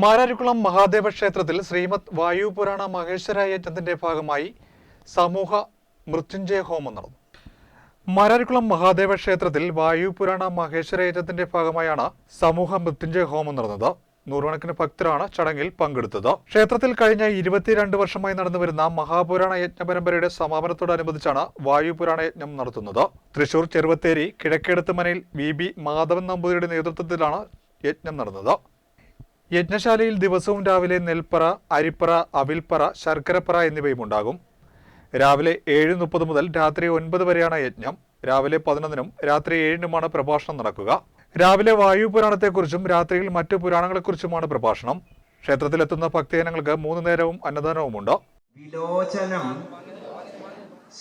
മാരാരിക്കുളം മഹാദേവ ക്ഷേത്രത്തിൽ ശ്രീമദ് വായുപുരാണ മഹേശ്വര ഭാഗമായി സമൂഹ മൃത്യുഞ്ജയ ഹോമം നടന്നു. മാരാരിക്കുളം മഹാദേവ ക്ഷേത്രത്തിൽ വായുപുരാണ മഹേശ്വര യജ്ഞത്തിന്റെ ഭാഗമായാണ് സമൂഹ മൃത്യുഞ്ജയ ഹോമം നടന്നത്. നൂറുകണക്കിന് ഭക്തരാണ് ചടങ്ങിൽ പങ്കെടുത്തത്. ക്ഷേത്രത്തിൽ കഴിഞ്ഞ ഇരുപത്തിരണ്ട് വർഷമായി നടന്നുവരുന്ന മഹാപുരാണ യജ്ഞ പരമ്പരയുടെ സമാപനത്തോടനുബന്ധിച്ചാണ് വായുപുരാണ യജ്ഞം നടത്തുന്നത്. തൃശൂർ ചെറുവത്തേരി കിഴക്കേടത്ത് മനയിൽ വി ബി മാധവൻ നമ്പൂതിരിയുടെ നേതൃത്വത്തിലാണ് യജ്ഞം നടന്നത്. യജ്ഞശാലയിൽ ദിവസവും രാവിലെ നെൽപ്പറ അരിപ്പറ അവിൽപ്പറ ശർക്കരപ്പറ എന്നിവയും ഉണ്ടാകും രാവിലെ ഏഴ് മുപ്പത് മുതൽ രാത്രി ഒൻപത് വരെയാണ് യജ്ഞം. രാവിലെ പതിനൊന്നിനും രാത്രി ഏഴിനുമാണ് പ്രഭാഷണം നടക്കുക. രാവിലെ വായു പുരാണത്തെക്കുറിച്ചും രാത്രിയിൽ മറ്റു പുരാണങ്ങളെക്കുറിച്ചുമാണ് പ്രഭാഷണം. ക്ഷേത്രത്തിലെത്തുന്ന ഭക്തജനങ്ങൾക്ക് മൂന്ന് നേരവും അന്നദാനവുമുണ്ട്. വിലോചനം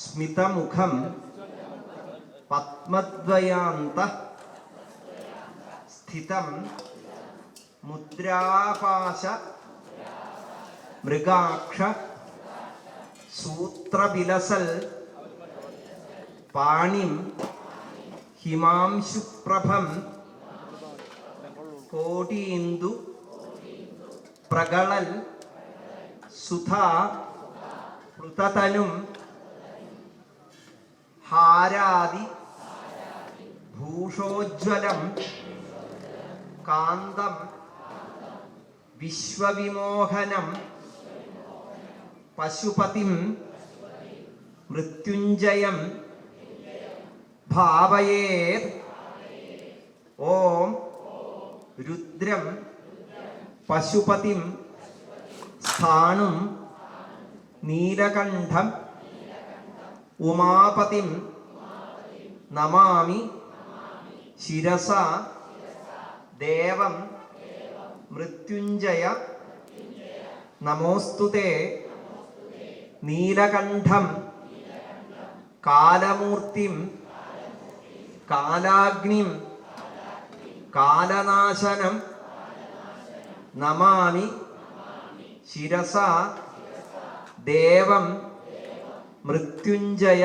സ്മിതമുഖം പത്മദ്വയാന്ത സ്ഥിതം മുദ്രാപാശ മൃഗാക്ഷ സൂത്രവിലസൽ പാണിം ഹിമാംശുപ്രഭം കോടീന്ദു പ്രകളൽ സുധാ പൃതതനും ഹാരാദി ഭൂഷോജ്വലം കാന്തം വിശ്വവിമോഹനം പശുപതിം മൃത്യുഞ്ജയം ഭാവയേത് ഓം രുദ്രം പശുപതിം സ്ഥാണും നീലകണ്ഠം ഉമാപതിം നമാമി ശിരസ ദേവം മൃത്യുഞ്ജയ നമോസ്തുതേ നീലകണ്ഠം കാലമൂർത്തിം കാലാഗ്നിം കാലനാശനം നമാമി ശിരസ ദേവം മൃത്യുഞ്ജയ